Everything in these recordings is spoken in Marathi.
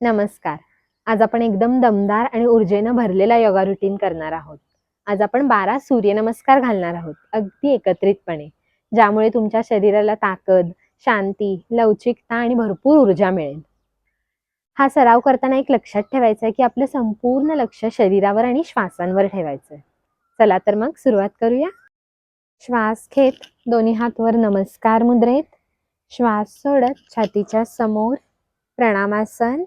नमस्कार. आज आपण एकदम दमदार आणि ऊर्जेनं भरलेला योगा रुटीन करणार आहोत. आज आपण बारा सूर्यनमस्कार घालणार आहोत अगदी एकत्रितपणे ज्यामुळे तुमच्या शरीराला ताकद शांती लवचिकता आणि भरपूर ऊर्जा मिळेल. हा सराव करताना एक लक्षात ठेवायचं आहे की आपलं संपूर्ण लक्ष शरीरावर आणि श्वासांवर ठेवायचं आहे चला तर मग सुरुवात करूया. श्वास घेत दोन्ही हात वर नमस्कार मुद्रेत. श्वास सोडत छातीच्या समोर प्रणामासन.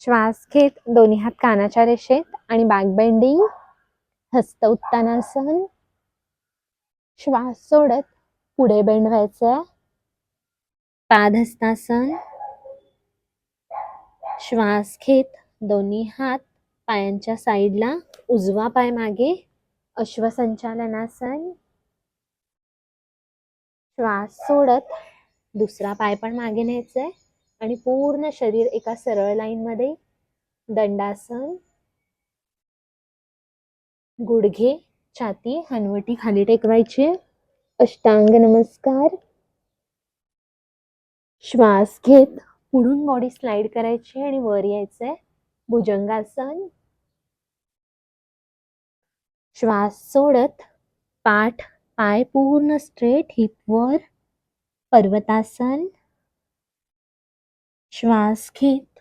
श्वास घेत दोन्ही हात कानाच्या रेषेत आणि बॅक बेंडिंग हस्त उत्तानासन श्वास सोडत पुढे बेंड व्हायचंय. पादहस्तासन श्वास घेत दोन्ही हात पायांच्या साईडला उजवा पाय मागे अश्वसंचालनासन. श्वास सोडत दुसरा पाय पण मागे न्यायचंय. आणि पूर्ण शरीर एका सरळ लाईन मध्ये दंडासन गुडघे छाती हनवटी खाली टेकवायची. अष्टांग नमस्कार. श्वास घेत पुढून बॉडी स्लाइड करायची आणि वर यायचंय. भुजंगासन. श्वास सोडत पाठ पाय पूर्ण स्ट्रेट हिप वर. पर्वतासन. श्वास घेत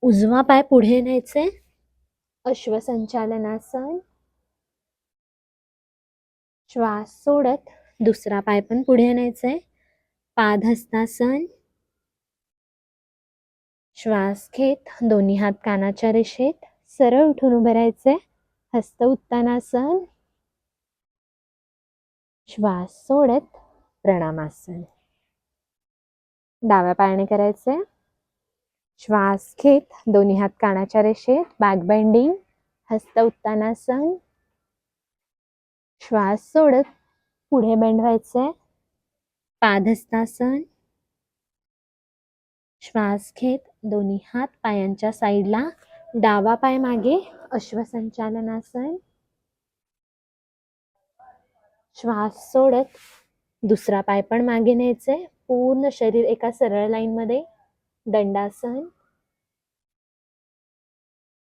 उजवा पाय पुढे न्यायचे. अश्वसंचालनासन श्वास सोडत दुसरा पाय पण पुढे न्यायचे. पादहस्तासन श्वास घेत दोन्ही हात कानाच्या रेषेत सरळ उठून उभे राहायचे. हस्त उत्तानासन श्वास सोडत प्रणामासन डाव्या पायाने करायचे. श्वास घेत दोन्ही हात कानाच्या रेषेत बॅक बेंडिंग हस्त उत्तानासन श्वास सोडत पुढे बेंड व्हायचंय. पादहस्तासन श्वास घेत दोन्ही हात पायांच्या साईडला. डावा पाय मागे अश्वसंचालनासन. श्वास सोडत दुसरा पाय पण मागे न्यायचे पूर्ण शरीर एका सरळ लाईन मध्ये दंडासन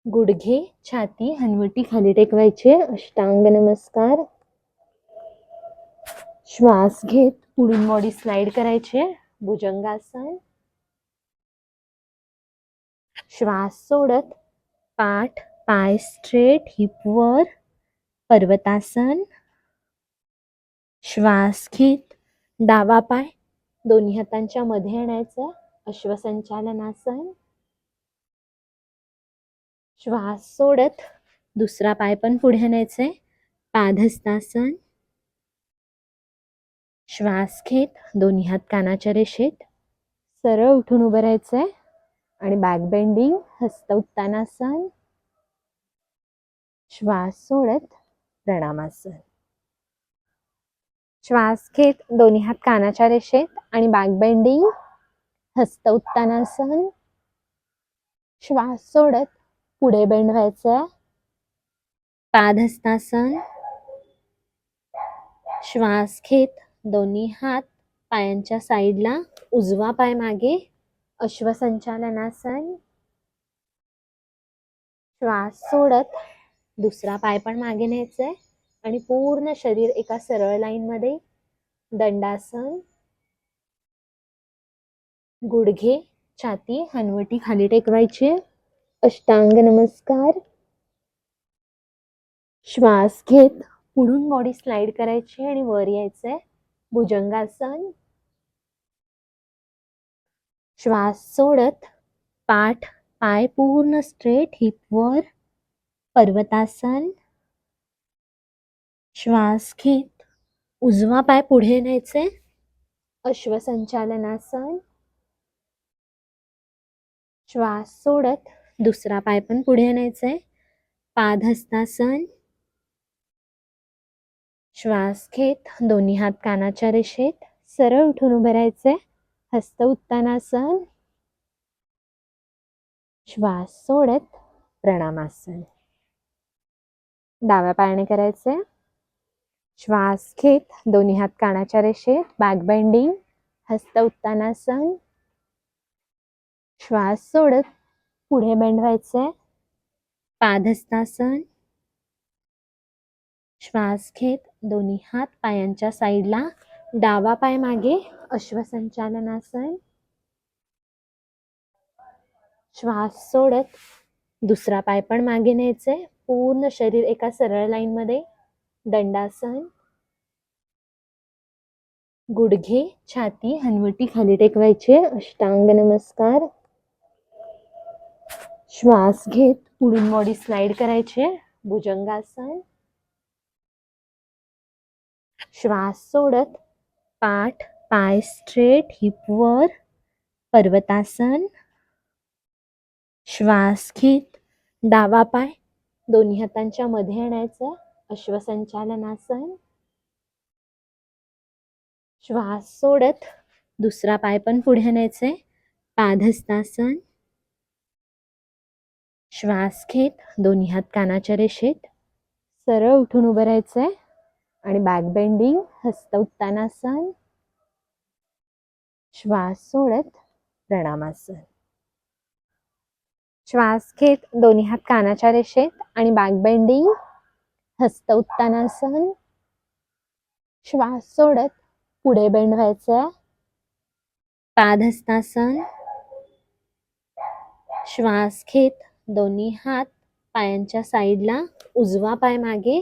गुडघे छाती हनवटी खाली टेकवायचे. अष्टांग नमस्कार. श्वास घेत पुढून बॉडी स्लाइड करायचे. भुजंगासन. श्वास सोडत पाठ पाय स्ट्रेट हिपवर पर्वतासन. श्वास घेत डावा पाय दोन्ही हातांच्या मध्ये आणायचं. अश्वसंचालनासन श्वास सोडत दुसरा पाय पण पुढे न्यायचे पाधस्तासन श्वास घेत दोन्ही हात कानाच्या रेषेत. सरळ उठून उभं राहायचंय. आणि बॅक बेंडिंग हस्त उत्तानासन. श्वास सोडत प्रणामासन. श्वास घेत दोन्ही हात कानाच्या रेषेत. आणि बॅक बेंडिंग हस्त उत्तानासन श्वास सोडत पुढे बेंडवायचे व्हायचंय पादहस्तासन श्वास घेत दोन्ही हात पायांच्या साईडला उजवा पाय मागे. अश्वसंचालनासन श्वास सोडत दुसरा पाय पण मागे न्यायचंय. आणि पूर्ण शरीर एका सरळ लाईन मध्ये दंडासन. गुडघे छाती हनवटी खाली टेकवायची. अष्टांग नमस्कार. श्वास घेत पुढून बॉडी स्लाइड करायची आणि वर यायचंय. भुजंगासन. श्वास सोडत पाठ पाय पूर्ण स्ट्रेट हिप वर. पर्वतासन. श्वास घेत उजवा पाय पुढे न्यायचे अश्वसंचालनासन. श्वास सोडत दुसरा पाय पण पुढे आणायचा आहे पाधस्तासन श्वास घेत दोन्ही हात कानाच्या रेषेत. सरळ उठून उभे राहायचे हस्त उत्तानासन. श्वास सोडत प्रणामासन. डाव्या पायाने करायचे श्वास घेत दोन्ही हात कानाच्या रेषेत. बॅक बेंडिंग हस्त उत्तानासन. श्वास सोडत पुढे बेंड पाधस्तासन श्वास घेत दोन्ही हात पायांच्या साईडला. डावा पाय मागे अश्वसंचालनासन. श्वास सोडत दुसरा पाय पण मागे न्यायचंय. पूर्ण शरीर एका सरळ लाईन मध्ये. दंडासन. गुडघे छाती हनवटी खाली टेकवायचे. अष्टांग नमस्कार. श्वास घेत पुढून बॉडी स्लाइड करायचे. भुजंगासन. श्वास सोडत पाठ पाय स्ट्रेट हिप वर. पर्वतासन. श्वास घेत डावा पाय दोन्ही हातांच्या मध्ये आणायचं. अश्वसंचालनासन. श्वास सोडत दुसरा पाय पण पुढे आणायचंय पाधस्तासन श्वास घेत दोन्ही हात कानाच्या रेषेत. सरळ उठून उभं राहायचंय आणि बॅक बेंडिंग हस्त उत्तानासन. श्वास सोडत प्रणामासन. श्वास घेत दोन्ही हात कानाच्या रेषेत आणि बॅक बेंडिंग हस्त उत्तानासन. श्वास सोडत पुढे बेंड व्हायचंय. पादहस्तासन. श्वास घेत दोन्ही हात पायांच्या साईडला उजवा पाय मागे.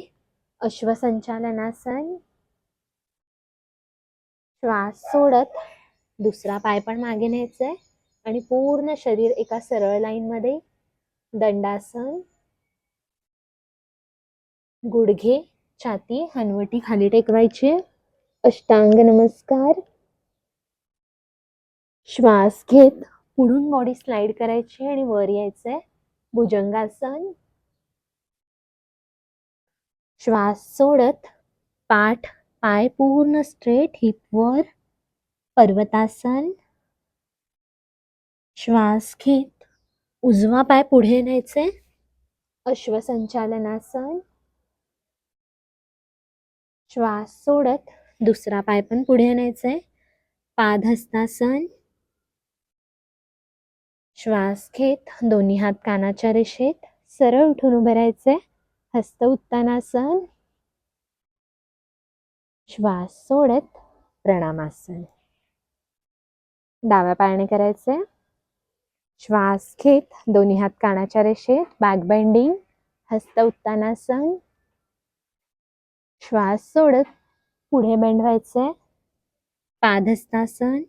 अश्वसंचालनासन श्वास सोडत दुसरा पाय पण मागे न्यायचंय. आणि पूर्ण शरीर एका सरळ लाईन मध्ये. दंडासन. गुडघे छाती हनवटी खाली टेकवायची. अष्टांग नमस्कार. श्वास घेत पुढून बॉडी स्लाइड करायची आणि वर यायचंय. भुजंगासन श्वास सोडत पाठ पाय पूर्ण स्ट्रेट हिप वर पर्वतासन श्वास घेत उजवा पाय पुढे न्यायचे. अश्वसंचालनासन श्वास सोडत दुसरा पाय पण पुढे न्यायचे. पाधस्तासन श्वास घेत दोन्ही हात कानाच्या रेषेत सरळ उठून उभे राहायचे हस्त उत्तानासन श्वास सोडत प्रणामासन. डाव्या पायाने करायचे श्वास घेत दोन्ही हात कानाच्या रेषेत बॅक बेंडिंग हस्त उत्तानासन श्वास सोडत पुढे बेंड व्हायचे पादहस्तासन.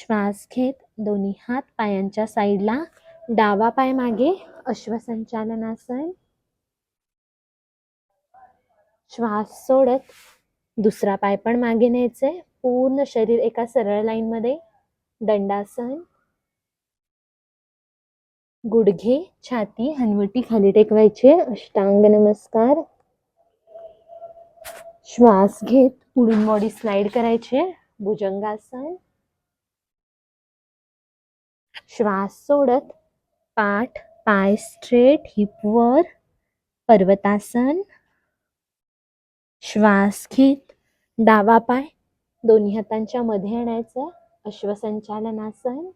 श्वास घेत दोन्ही हात पायांच्या साईडला. डावा पाय मागे. अश्वसंचालनासन. श्वास सोडत दुसरा पाय पण मागे न्यायचे पूर्ण शरीर एका सरळ लाईन मध्ये. दंडासन. गुडघे छाती हनवटी खाली टेकवायचे. अष्टांग नमस्कार. श्वास घेत पुढून बॉडी स्लाइड करायचे. भुजंगासन. श्वास सोडत पाठ पाय स्ट्रेट हिपवर पर्वतासन. श्वास घेत डावा पाय दोन्ही हातांच्या मध्ये आणायचं अश्वसंचालनासन.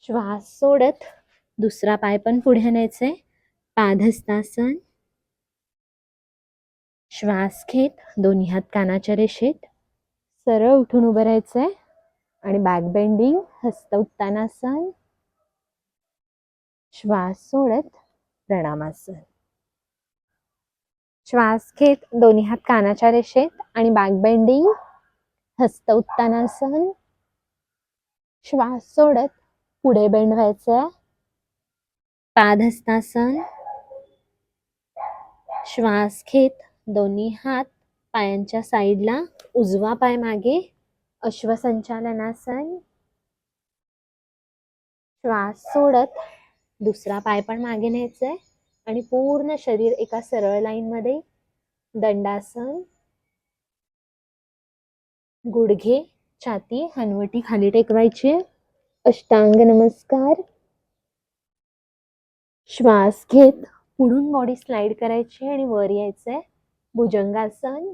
श्वास सोडत दुसरा पाय पण पुढे आणायचंय पाधस्तासन श्वास घेत दोन्ही हात कानाच्या रेषेत. सरळ उठून उभं राहायचंय. आणि बॅक बेंडिंग हस्त उत्तानासन श्वास सोडत प्रणामासन. श्वास घेत दोन्ही हात कानाच्या रेषेत आणि बॅक बेंडिंग हस्त उत्तानासन श्वास सोडत पुढे बेंड व्हायचंय. पादहस्तासन श्वास घेत दोन्ही हात पायांच्या साईडला उजवा पाय मागे अश्वसंचालनासन श्वास सोडत दुसरा पाय पण मागे न्यायचंय आणि पूर्ण शरीर एका सरळ लाईन मध्ये दंडासन गुडघे छाती हनवटी खाली टेकवायची. अष्टांग नमस्कार. श्वास घेत पुढून बॉडी स्लाइड करायची आणि वर यायचंय. भुजंगासन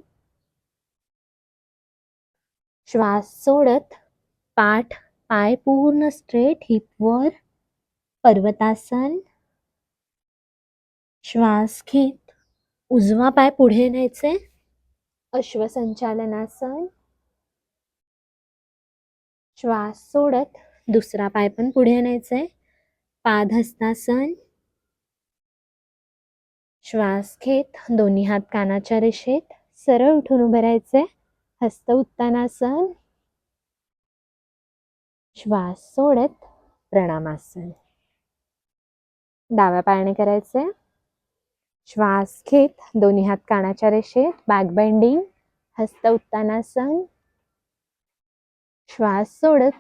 श्वास सोडत पाठ पाय पूर्ण स्ट्रेट हिपवर पर्वतासन. श्वास घेत उजवा पाय पुढे न्यायचे. अश्वसंचालनासन. श्वास सोडत दुसरा पाय पण पुढे न्यायचे. पादहस्तासन. श्वास घेत दोन्ही हात कानाच्या रेषेत सरळ उठून उभे राहायचे. हस्त उत्तानासन श्वास सोडत प्रणामासन डाव्या पायाने करायचे श्वास घेत दोन्ही हात कानाच्या रेषेत बॅक बेंडिंग हस्त उत्तानासन श्वास सोडत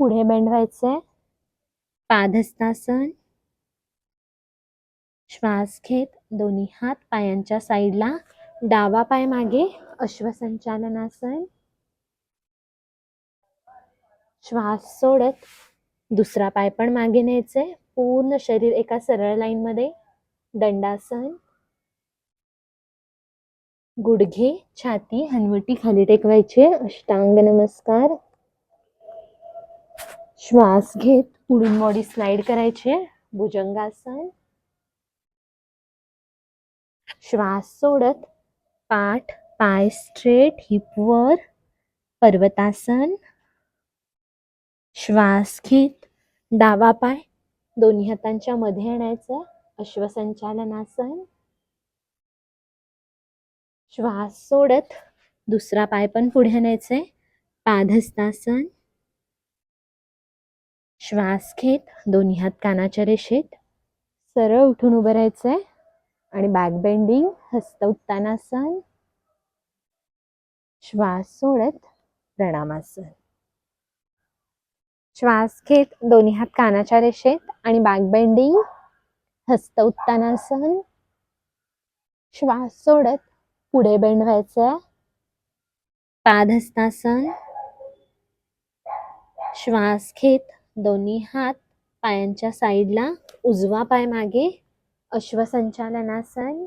पुढे बेंडवायचे पाधस्तासन पादहस्तासन श्वास घेत दोन्ही हात पायांच्या साईडला डावा पाय मागे अश्वसंचालनासन. श्वास सोडत दुसरा पाय पण मागे न्यायचे पूर्ण शरीर एका सरळ लाईन मध्ये. दंडासन. गुडघे छाती हनवटी खाली टेकवायचे. अष्टांग नमस्कार. श्वास घेत पुढून बॉडी स्लाइड करायचे. भुजंगासन. श्वास सोडत पाठ पाय स्ट्रेट हिपवर पर्वतासन. श्वास घेत. डावा पाय. दोन्ही हातांच्या मध्ये आणायचं. अश्वसंचालनासन. श्वास सोडत. दुसरा पाय पण पुढे न्यायचे पाधस्तासन श्वास घेत. दोन्ही हात कानाच्या रेषेत. सरळ उठून उभं राहायचंय. आणि बॅक बेंडिंग हस्त उत्तानासन श्वास सोडत प्रणामासन श्वास घेत दोन्ही हात कानाच्या रेषेत आणि बॅक बेंडिंग हस्त उत्तानासन श्वास सोडत पुढे बेंड व्हायचंय पादहस्तासन श्वास घेत दोन्ही हात पायांच्या साईडला उजवा पाय मागे अश्वसंचालनासन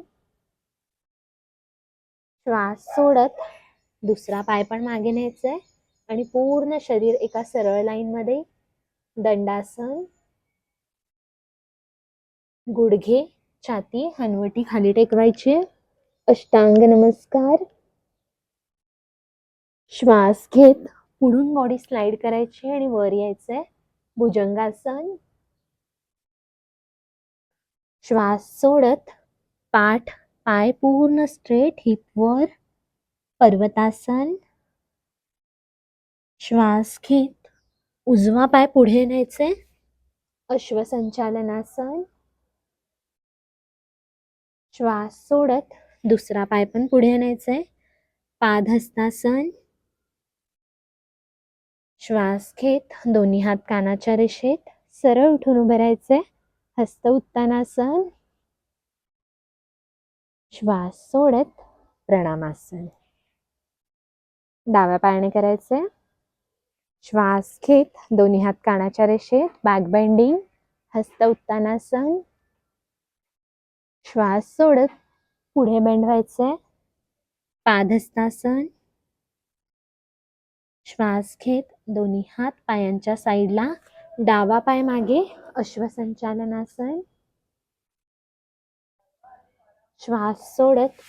श्वास सोडत दुसरा पाय पण मागे न्यायचंय आणि पूर्ण शरीर एका सरळ लाईन मध्ये दंडासन गुडघे छाती हनवटी खाली टेकवायची. अष्टांग नमस्कार. श्वास घेत पुढून बॉडी स्लाइड करायची आणि वर यायचंय. भुजंगासन श्वास सोडत पाठ पाय पूर्ण स्ट्रेट हिपवर पर्वतासन. श्वास घेत उजवा पाय पुढे न्यायचे. अश्वसंचालनासन. श्वास सोडत दुसरा पाय पण पुढे न्यायचे. पादहस्तासन. श्वास घेत दोन्ही हात कानाच्या रेषेत सरळ उठून उभे राहायचे. हस्त उत्तानासन श्वास सोडत प्रणामासन डाव्या पायाने करायचे. श्वास घेत दोन्ही हात कानाच्या रेषेत. बॅक बेंडिंग हस्त उत्तानासन श्वास सोडत पुढे बेंड व्हायचे पादहस्तासन श्वास घेत दोन्ही हात पायांच्या साईडला डावा पाय मागे. अश्वसंचालनासन श्वास सोडत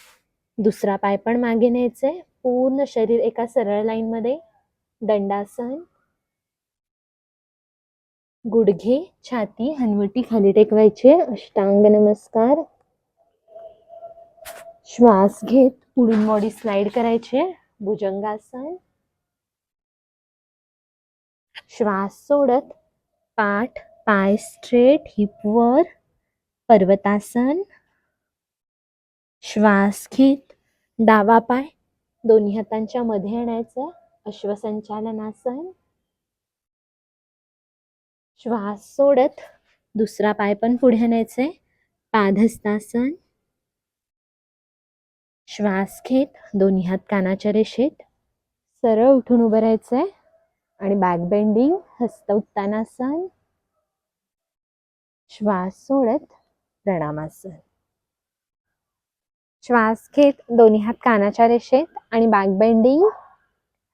दुसरा पाय पण मागे न्यायचे पूर्ण शरीर एका सरळ लाईन मध्ये दंडासन. गुडघे छाती हनवटी खाली टेकवायचे. अष्टांग नमस्कार. श्वास घेत पुढून बॉडी स्लाइड करायचे. भुजंगासन. श्वास सोडत पाठ पाय स्ट्रेट हिपवर पर्वतासन. श्वास घेत. डावा पाय. दोन्ही हातांच्या मध्ये आणायचं. अश्वसंचालनासन. श्वास सोडत. दुसरा पाय पण पुढे न्यायचे पाधस्तासन श्वास घेत. दोन्ही हात कानाच्या रेषेत. सरळ उठून उभं राहायचंय. आणि बॅक बेंडिंग हस्त उत्तानासन. श्वास सोडत प्रणामासन श्वास घेत दोन्ही हात कानाच्या रेषेत आणि बॅकबेंडिंग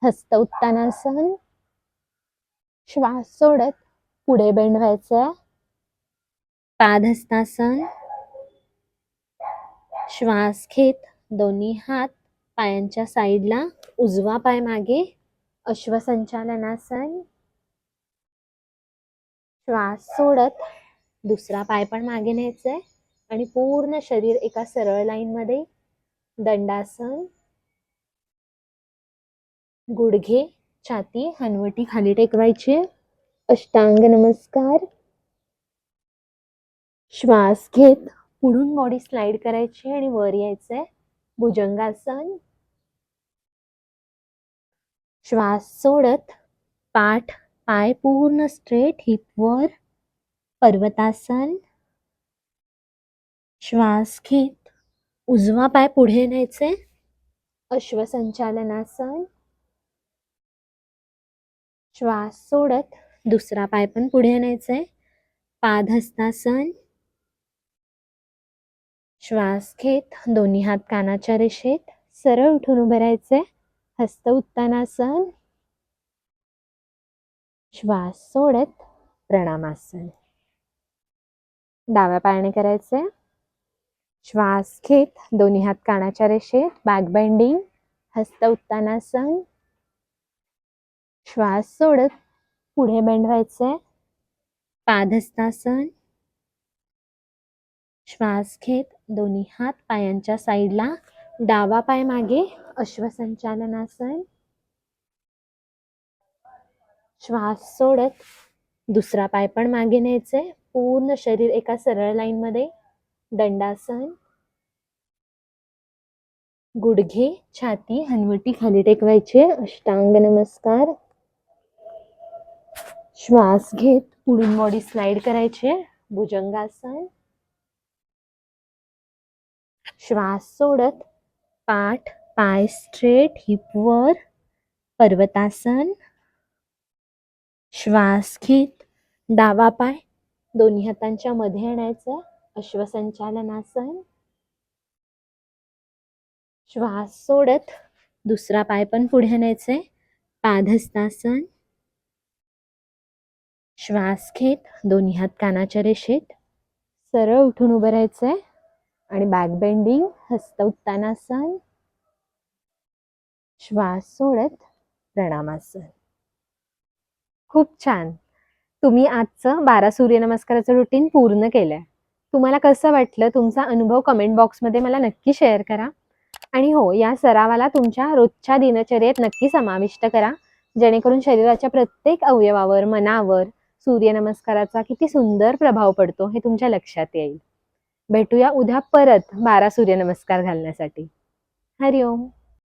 हस्त उत्तानासन श्वास सोडत पुढे बेंड व्हायचंय पादहस्तासन श्वास घेत दोन्ही हात पायांच्या साईडला उजवा पाय मागे अश्वसंचालनासन श्वास सोडत दुसरा पाय पण मागे न्यायचंय आणि पूर्ण शरीर एका सरळ लाईन मध्ये दंडासन गुडघे छाती हनवटी खाली टेकवायची. अष्टांग नमस्कार. श्वास घेत पुढून बॉडी स्लाइड करायची आणि वर यायचंय. भुजंगासन. श्वास सोडत पाठ पाय पूर्ण स्ट्रेट हिप वर. पर्वतासन. श्वास घेत. उजवा पाय पुढे न्यायचे. अश्वसंचालनासन. श्वास सोडत दुसरा पाय पण पुढे न्यायचे. पादहस्तासन. श्वास घेत. दोन्ही हात कानाच्या रेषेत. सरळ उठून उभे राहायचे. हस्त उत्तानासन. श्वास सोडत. प्रणामासन. डाव्या पायाने करायचे. श्वास घेत दोन्ही हात कानाच्या रेषेत. बॅक बेंडिंग हस्त उत्तानासन श्वास सोडत पुढे बेंड व्हायचे. पादहस्तासन. श्वास घेत दोन्ही हात पायांच्या साईडला. डावा पाय मागे अश्वसंचालनासन. श्वास सोडत दुसरा पाय पण मागे न्यायचे. पूर्ण शरीर एका सरळ लाईन मध्ये दंडासन गुडघे छाती हनवटी खाली टेकवायचे. अष्टांग नमस्कार. श्वास घेत पुढून बॉडी स्लाइड करायचे. भुजंगासन. श्वास सोडत पाठ पाय स्ट्रेट हिप वर पर्वतासन. श्वास घेत डावा पाय दोन्ही हातांच्या मध्ये आणायचं. अश्वसंचालनासन. श्वास सोडत दुसरा पाय पण पुढे आणायचंय. पाधस्तासन श्वास घेत दोन्ही हात कानाच्या रेषेत. सरळ उठून उभं राहायचंय. आणि बॅक बेंडिंग हस्त उत्तानासन. श्वास सोडत प्रणामासन. खूप छान. तुम्ही आजचं बारा सूर्यनमस्काराचं रुटीन पूर्ण केलंय. तुम्हाला कसं वाटलं? तुमचा अनुभव कमेंट बॉक्समध्ये मला नक्की शेअर करा. आणि हो या सरावाला तुमच्या रोजच्या दिनचर्येत नक्की समाविष्ट करा. जेणेकरून शरीराच्या प्रत्येक अवयवावर मनावर सूर्यनमस्काराचा किती सुंदर प्रभाव पडतो हे तुमच्या लक्षात येईल. भेटूया उद्या परत बारा सूर्यनमस्कार घालण्यासाठी. हरिओम.